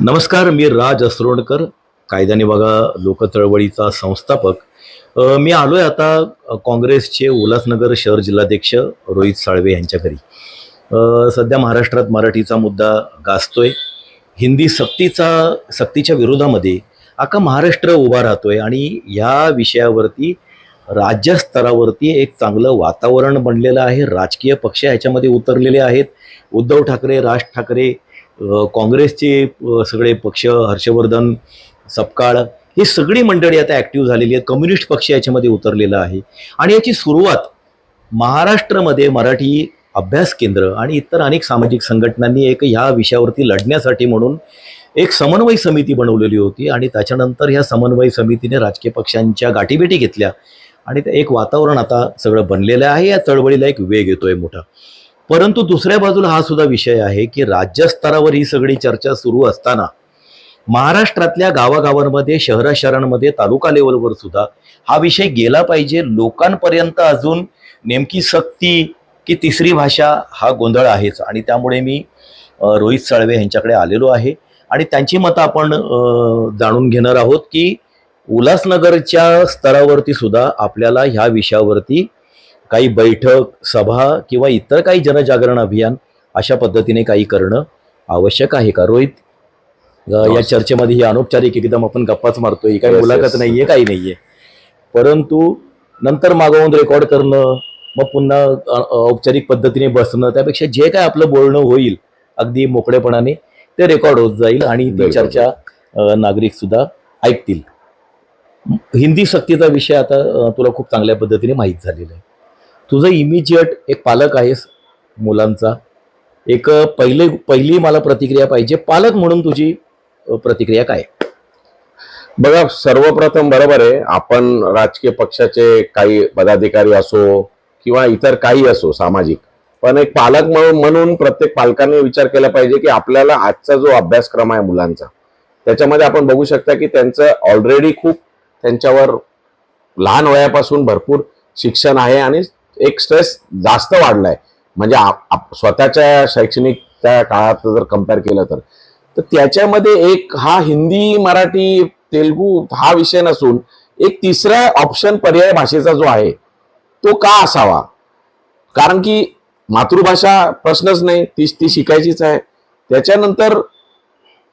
नमस्कार मी राज असरोणकर कायद्याने बघा लोकचळवळीचा संस्थापक. मी आलो आहे आता काँग्रेसचे उल्हासनगर शहर जिल्हाध्यक्ष रोहित साळवे यांच्या घरी. सध्या महाराष्ट्रात मराठीचा मुद्दा गाजतोय. हिंदी सक्तीचा सक्तीच्या विरोधामध्ये अख्खा महाराष्ट्र उभा राहतोय आणि ह्या विषयावरती राज्यस्तरावरती एक चांगलं वातावरण बनलेलं आहे. राजकीय पक्ष ह्याच्यामध्ये उतरलेले आहेत. उद्धव ठाकरे राज ठाकरे काँग्रेसचे सगळे पक्ष हर्षवर्धन सपकाळ ही सगळी मंडळी आता ॲक्टिव्ह झालेली आहेत. कम्युनिस्ट पक्ष याच्यामध्ये उतरलेला आहे. आणि याची सुरुवात महाराष्ट्रामध्ये मराठी अभ्यास केंद्र आणि इतर अनेक सामाजिक संघटनांनी एक ह्या विषयावरती लढण्यासाठी म्हणून एक समन्वय समिती बनवलेली होती आणि त्याच्यानंतर ह्या समन्वय समितीने राजकीय पक्षांच्या गाठीभेटी घेतल्या. आणि ते एक वातावरण आता सगळं बनलेलं आहे. या चळवळीला एक वेग येतोय मोठा. परंतु दुसऱ्या बाजूला हा सुद्धा विषय आहे की राज्यस्तरावर ही सगळी चर्चा सुरू असताना महाराष्ट्रातल्या गावागावांमध्ये शहरा शहरांमध्ये तालुका लेवलवर सुद्धा हा विषय गेला पाहिजे. लोकांपर्यंत अजून नेमकी सक्ती की तिसरी भाषा हा गोंधळ आहेच. आणि त्यामुळे मी रोहित साळवे यांच्याकडे आलेलो आहे. आणि त्यांची मतं आपण जाणून घेणार आहोत की उल्हासनगरच्या स्तरावरती सुद्धा आपल्याला ह्या विषयावरती काही बैठक सभा किंवा इतर काही जनजागरण अभियान अशा पद्धतीने काही करणं आवश्यक आहे का? रोहित या चर्चेमध्ये ही अनौपचारिक एकदम आपण गप्पाच मारतोय. ही काही मुलाखत. नाहीये काही नाहीये. परंतु नंतर मागवून रेकॉर्ड करणं मग पुन्हा औपचारिक पद्धतीने बसणं त्यापेक्षा जे काय आपलं बोलणं होईल अगदी मोकळेपणाने ते रेकॉर्ड होत जाईल आणि ती. चर्चा नागरिक सुद्धा ऐकतील. हिंदी सक्तीचा विषय आता तुला खूप चांगल्या पद्धतीने माहीत झालेला आहे. तुझं इमिजिएट एक पालक आहेस मुलांचा. एक पहिले पहिली मला प्रतिक्रिया पाहिजे. पालक म्हणून तुझी प्रतिक्रिया काय? बघा सर्वप्रथम बरोबर आहे. आपण राजकीय पक्षाचे काही पदाधिकारी असो किंवा इतर काही असो सामाजिक. पण एक पालक म्हणून म्हणून प्रत्येक पालकांनी विचार केला पाहिजे की आपल्याला आजचा जो अभ्यासक्रम आहे मुलांचा त्याच्यामध्ये आपण बघू शकता की त्यांचं ऑलरेडी खूप त्यांच्यावर लहान वयापासून भरपूर शिक्षण आहे आणि एक स्ट्रेस जास्त वाढलाय. म्हणजे आप- स्वतःच्या शैक्षणिक त्या काळात जर कंपेअर केलं तर. तर त्याच्यामध्ये एक हा हिंदी मराठी तेलगू हा विषय नसून एक तिसरा ऑप्शन पर्याय भाषेचा जो आहे तो का असावा? कारण की मातृभाषा प्रश्नच नाही ती ती शिकायचीच आहे. त्याच्यानंतर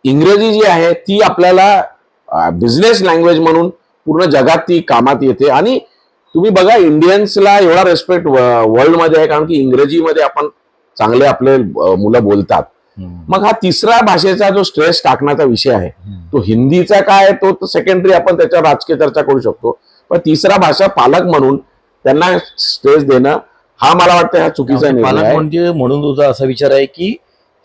इंग्रजी जी आहे ती आपल्याला बिझनेस लँग्वेज म्हणून पूर्ण जगात ती कामात येते. आणि तुम्ही बघा इंडियन्सला एवढा रेस्पेक्ट वर्ल्डमध्ये आहे कारण की इंग्रजीमध्ये आपण चांगले आपले मुलं बोलतात. मग हा तिसरा भाषेचा जो स्ट्रेस टाकण्याचा विषय आहे तो हिंदीचा काय तो सेकंडरी आपण त्याच्यावर राजकीय चर्चा करू शकतो. पण तिसरा भाषा पालक म्हणून त्यांना स्ट्रेस देणं हा मला वाटतं हा चुकीचा निर्णय पालक म्हणजे म्हणून तुझा असा विचार आहे की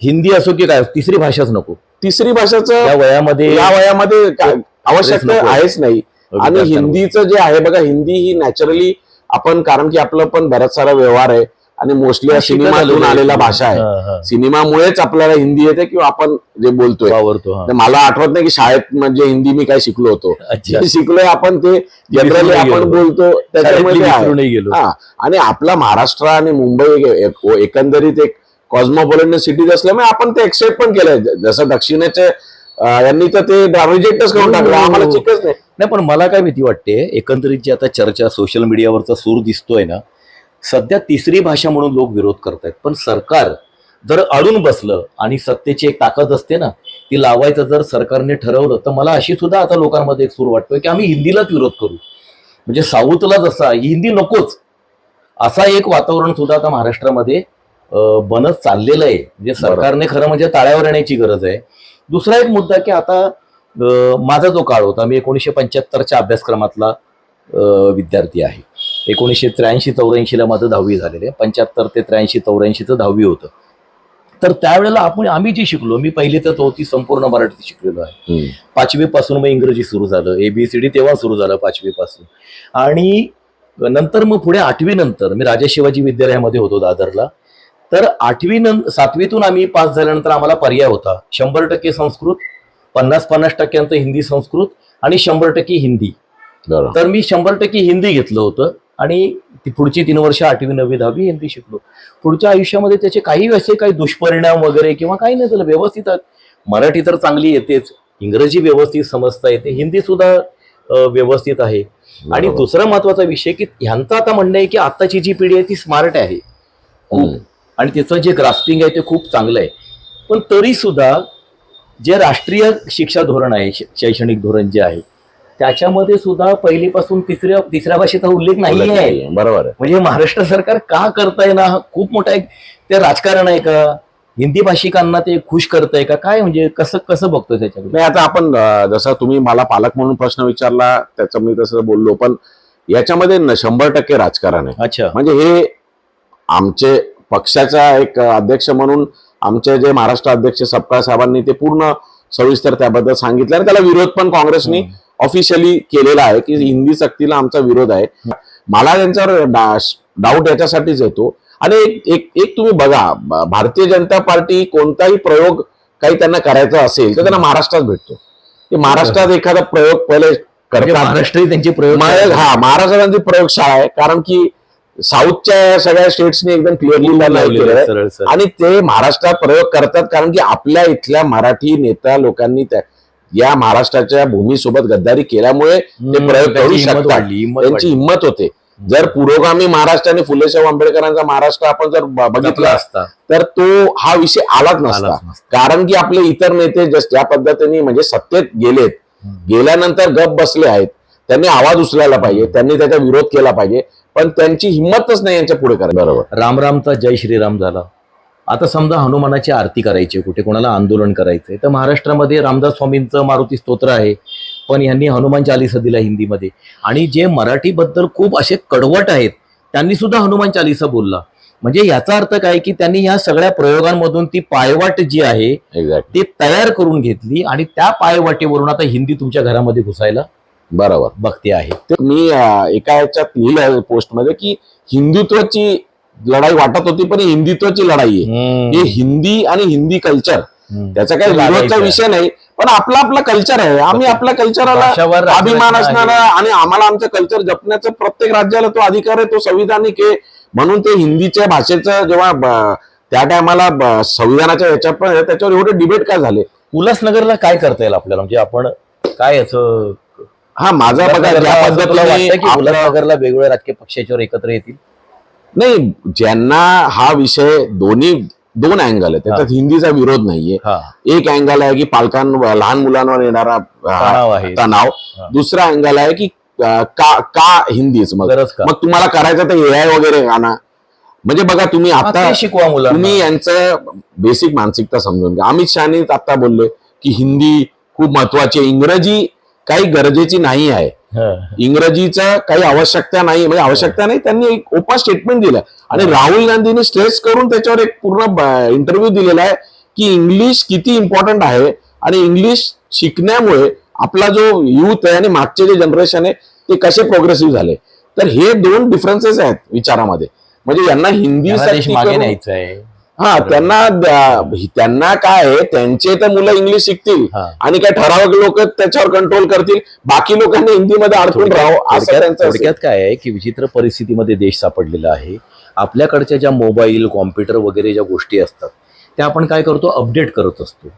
हिंदी असो की काय तिसरी भाषाच नको. तिसरी भाषाचं या वयामध्ये या वयामध्ये का- आवश्यकता नको. आहेच नाही. आणि. हिंदीचं जे आहे बघा हिंदी ही नॅचरली आपण कारण की आपलं पण बराच सारा व्यवहार आहे आणि मोस्टली सिनेमातून आलेलो भाषा आहे. सिनेमामुळेच आपल्याला हिंदी येते किंवा आपण जे बोलतोय. मला आठवत नाही की शाळेत म्हणजे हिंदी मी काय शिकलो होतो. शिकलोय आपण ते जनरली आपण. बोलतो हा. आणि आपला महाराष्ट्र आणि मुंबई एक- एक- एकंदरीत एक कॉस्मोपॉलिटन सिटीज असल्यामुळे आपण ते एक्सेप्ट पण केलंय. जसं दक्षिणेचे यांनी तर ते रिजेक्टच करून टाकलं. आम्हाला चिकच नाही. नाही पण मला काय भीती वाटते एकंदरीत जी आता चर्चा सोशल मीडियावरचा सूर दिसतोय ना सध्या तिसरी भाषा म्हणून लोक विरोध करतायत. पण सरकार जर अडून बसलं आणि सत्तेची एक ताकद असते ना ती लावायचं जर सरकारने ठरवलं तर मला अशी सुद्धा आता लोकांमध्ये एक सूर वाटतोय की आम्ही हिंदीलाच विरोध करू. म्हणजे साऊथला जसा हिंदी नकोच. असा एक वातावरण सुद्धा आता महाराष्ट्रामध्ये बनत चाललेलं आहे. म्हणजे सरकारने खरं म्हणजे ताळ्यावर येण्याची गरज आहे. दुसरा एक मुद्दा की आता माझा जो काळ होता मी एकोणीसशे पंच्याहत्तरच्या अभ्यासक्रमातला विद्यार्थी आहे. एकोणीसशे त्र्याऐंशी चौऱ्याऐंशीला माझं दहावी झालेलं आहे. पंच्याहत्तर ते त्र्याऐंशी चौऱ्याऐंशीचं दहावी होतं. तर त्यावेळेला आपण आम्ही जे शिकलो मी पहिली तर चौथी संपूर्ण मराठी शिकलेलो आहे. पाचवी पासून मग इंग्रजी सुरू झालं. एबीसीडी तेव्हा सुरू झालं पाचवी पासून आणि नंतर मग पुढे आठवी नंतर मी राजा शिवाजी विद्यालयामध्ये होतो दादरला. तर आठवी नं सातवीतून आम्ही पास झाल्यानंतर आम्हाला पर्याय होता. शंभर टक्के संस्कृत पन्नास पन्नास टक्क्यांचं हिंदी संस्कृत आणि शंभर टक्के हिंदी. तर मी शंभर टक्के हिंदी घेतलं होतं आणि ती पुढची तीन वर्ष आठवी नववी दहावी हिंदी शिकलो. पुढच्या आयुष्यामध्ये त्याचे काही असे काही दुष्परिणाम वगैरे किंवा काही नाही झालं व्यवस्थित मराठी तर चांगली येतेच. इंग्रजी व्यवस्थित समजता येते. हिंदी सुद्धा व्यवस्थित आहे. आणि. दुसरा महत्त्वाचा विषय की ह्यांचं आता म्हणणं आहे की आताची जी पिढी आहे ती स्मार्ट आहे. आणि त्याचं जे ग्रास्पिंग आहे ते खूप चांगलं आहे पण तरी सुद्धा जे राष्ट्रीय शिक्षा धोरण आहे शैक्षणिक धोरण जे आहे त्याच्यामध्ये सुद्धा पहिलीपासून तिसऱ्या तिसऱ्या भाषेचा उल्लेख नाही आहे. बरोबर. आहे म्हणजे महाराष्ट्र सरकार का करताय ना? खूप मोठा एक ते राजकारण आहे का? हिंदी भाषिकांना ते खुश करताय का? काय म्हणजे कसं कसं बघतोय त्याच्याकडे? नाही आता आपण जसं तुम्ही मला पालक म्हणून प्रश्न विचारला त्याचं मी तसं बोललो पण याच्यामध्ये शंभर टक्के राजकारण आहे. अच्छा. म्हणजे हे आमचे पक्षाचा एक अध्यक्ष म्हणून आमचे जे महाराष्ट्र अध्यक्ष सपकाळ साहेबांनी ते पूर्ण सविस्तर त्याबद्दल सांगितलं आणि त्याला विरोध पण काँग्रेसनी ऑफिशियली केलेला आहे की हिंदी सक्तीला आमचा विरोध आहे. मला त्यांच्यावर डाऊट याच्यासाठीच येतो. आणि एक एक एक तुम्ही बघा भारतीय जनता पार्टी कोणताही प्रयोग काही त्यांना करायचा असेल तर त्यांना महाराष्ट्रात भेटतो. ते महाराष्ट्रात एखादा प्रयोग पहिले म्हणजे करतात. महाराष्ट्रही त्यांची प्रयोग हा महाराष्ट्राची प्रयोगशाळा आहे. कारण की साऊथच्या सगळ्या स्टेट्सनी एकदम क्लिअरली आणि ते महाराष्ट्रात प्रयोग करतात कारण की आपल्या इथल्या मराठी नेता लोकांनी त्या या महाराष्ट्राच्या भूमीसोबत गद्दारी केल्यामुळे ते प्रयोग करू शकतात. त्यांची. हिंमत होते. जर पुरोगामी महाराष्ट्र आणि फुलेशाह आंबेडकरांचा महाराष्ट्र आपण जर बघितला असता. तर तो हा विषय आलाच नसता. कारण की आपले इतर नेते जस्ट ज्या पद्धतीने म्हणजे सत्तेत गेलेत गेल्यानंतर गप बसले आहेत. त्यांनी आवाज उचलायला पाहिजे. त्यांनी त्याचा विरोध केला पाहिजे. पण त्यांची हिंमतच नाही यांच्या पुढे करायला. बरोबर. राम रामचा जय श्रीराम झाला. आता समजा हनुमानाची आरती करायची कुठे कोणाला आंदोलन करायचंय तर महाराष्ट्रामध्ये रामदास स्वामींचं मारुती स्तोत्र आहे पण यांनी हनुमान चालिसा दिला हिंदीमध्ये. आणि जे मराठीबद्दल खूप असे कडवट आहेत त्यांनी सुद्धा हनुमान चालिसा बोलला. म्हणजे याचा अर्थ काय की त्यांनी ह्या सगळ्या प्रयोगांमधून ती पायवाट जी आहे ती तयार करून घेतली आणि त्या पायवाटेवरून आता हिंदी तुमच्या घरामध्ये घुसायला बरोबर. बघते आहे. ते मी एका याच्यात लिहिलं पोस्टमध्ये की हिंदुत्वाची लढाई वाटत होती पण हिंदुत्वाची लढाई आहे. हे हिंदी आणि हिंदी कल्चर. त्याचा काही विरोधचा. विषय नाही पण आपला आपला कल्चर आहे. आम्ही आपल्या कल्चराला अभिमान असणारा. आणि आम्हाला आमचं कल्चर जपण्याचा प्रत्येक राज्याला तो अधिकार आहे तो संविधानिक आहे. म्हणून ते हिंदीच्या भाषेचं जेव्हा त्या टायमाला संविधानाच्या याच्यात पण त्याच्यावर एवढे डिबेट काय झाले? उल्हासनगरला काय करता येईल आपल्याला? म्हणजे आपण काय याचं हा माझा बघा ज्या पद्धतीने वेगवेगळ्या राजकीय पक्षाच्यावर एकत्र येतील? नाही ज्यांना हा विषय दोन्ही दोन अँगल आहे त्याच्यात हिंदीचा विरोध नाहीये. एक अँगल आहे की पालकांवर लहान मुलांवर येणारा तणाव. दुसरा अँगल आहे की का का हिंदीच मग? मग तुम्हाला करायचं तर ए आय वगैरे आणा. म्हणजे बघा तुम्ही आता शिकवा मुलांना. तुम्ही यांचं बेसिक मानसिकता समजून घ्या. अमित शहानी आता बोलले की हिंदी खूप महत्वाची इंग्रजी काही गरजेची नाही आहे. इंग्रजीचं काही आवश्यकता नाही म्हणजे आवश्यकता नाही त्यांनी एक ओपन स्टेटमेंट दिलं. आणि राहुल गांधींनी स्ट्रेस करून त्याच्यावर एक पूर्ण इंटरव्ह्यू दिलेला आहे की इंग्लिश किती इम्पॉर्टंट आहे. आणि इंग्लिश शिकण्यामुळे आपला जो युथ आहे आणि मागचे जे जनरेशन आहे ते कसे प्रोग्रेसिव्ह झाले. तर हे दोन डिफरन्सेस आहेत विचारामध्ये. म्हणजे यांना हिंदी मागे न्यायचं आहे हा त्यांना त्यांना काय आहे त्यांचे तर मुलं इंग्लिश शिकतील. आणि काय ठराविक लोक त्याच्यावर कंट्रोल करतील. बाकी लोकांनी हिंदीमध्ये अडकून राहावं असं थोडक्यात काय आहे की विचित्र परिस्थितीमध्ये देश सापडलेला आहे. आपल्याकडच्या ज्या मोबाईल कॉम्प्युटर वगैरे ज्या गोष्टी असतात त्या आपण काय करतो? अपडेट करत असतो.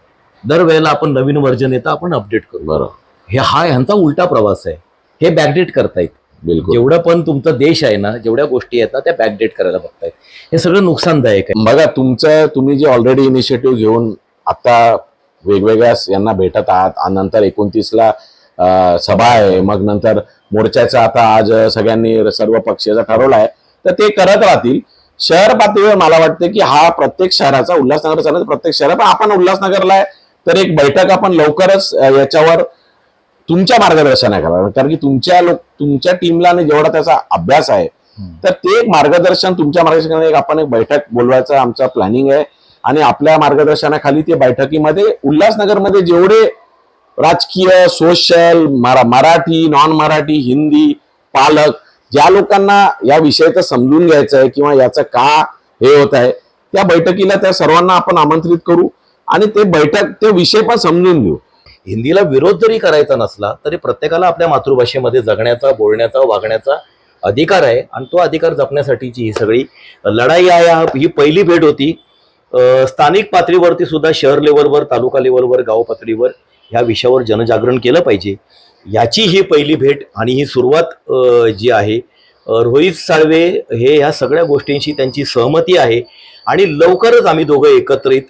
दरवेळेला आपण नवीन वर्जन येतं आपण अपडेट करतो. बरोबर. हे हा ह्यांचा उलटा प्रवास आहे. हे बॅकडेट करतायत. बिलकुल. जेवढं पण तुमचा देश आहे ना जेवढ्या गोष्टी आहेत ना त्या बॅकडेट करायला बघतायत. हे सगळं नुकसानदायक आहे. बघा तुमचं तुम्ही जे ऑलरेडी इनिशिएटिव्ह घेऊन आता वेगवेगळ्या यांना भेटत आहात नंतर एकोणतीसला सभा आहे मग नंतर मोर्चाचं आता आज सगळ्यांनी सर्व पक्षाचा ठरवला आहे तर ते करत राहतील. शहर पातळीवर मला वाटतं की हा प्रत्येक शहराचा उल्हासनगर प्रत्येक शहर पण आपण उल्हासनगरला आहे तर एक बैठक आपण लवकरच याच्यावर तुमच्या मार्गदर्शनाखाली. कारण की तुमच्या लोक तुमच्या टीमला आणि जेवढा त्याचा अभ्यास आहे तर ते एक मार्गदर्शन तुमच्या मार्गदर्शनाने एक आपण एक बैठक बोलवायचं आमचं प्लॅनिंग आहे. आणि आपल्या मार्गदर्शनाखाली ते बैठकीमध्ये उल्हासनगरमध्ये जेवढे राजकीय सोशल मरा मराठी नॉन मराठी हिंदी पालक ज्या लोकांना या विषयाचं समजून घ्यायचं आहे किंवा याचं का हे होत आहे त्या बैठकीला त्या सर्वांना आपण आमंत्रित करू आणि ते बैठक ते विषय पण समजून घेऊ. हिंदीला विरोध जरी करायचा नसला तरी प्रत्येकाला आपल्या मातृभाषेमध्ये जगण्याचा बोलण्याचा वागण्याचा अधिकार आहे. आणि तो अधिकार जपण्यासाठीची ही सगळी लढाई आहे. ही पहिली भेट होती. स्थानिक पातळीवरती सुद्धा शहर लेवलवर तालुका लेवलवर गाव पातळीवर ह्या विषयावर जनजागरण केलं पाहिजे. याची ही पहिली भेट आणि ही सुरुवात जी आहे रोहित साळवे हे ह्या सगळ्या गोष्टींशी त्यांची सहमती आहे. आणि लवकरच आम्ही दोघं एकत्रित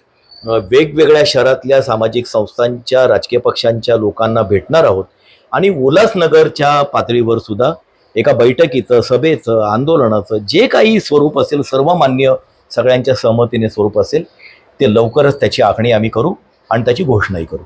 वेगवेगळ्या शहरातल्या सामाजिक संस्थांच्या राजकीय पक्षांच्या लोकांना भेटणार आहोत. आणि उल्हासनगरच्या पातळीवर सुद्धा एका बैठकीचं सभेचं आंदोलनाचं जे काही स्वरूप असेल सर्वमान्य सगळ्यांच्या सहमतीने स्वरूप असेल ते लवकरच त्याची आखणी आम्ही करू आणि त्याची घोषणाही करू.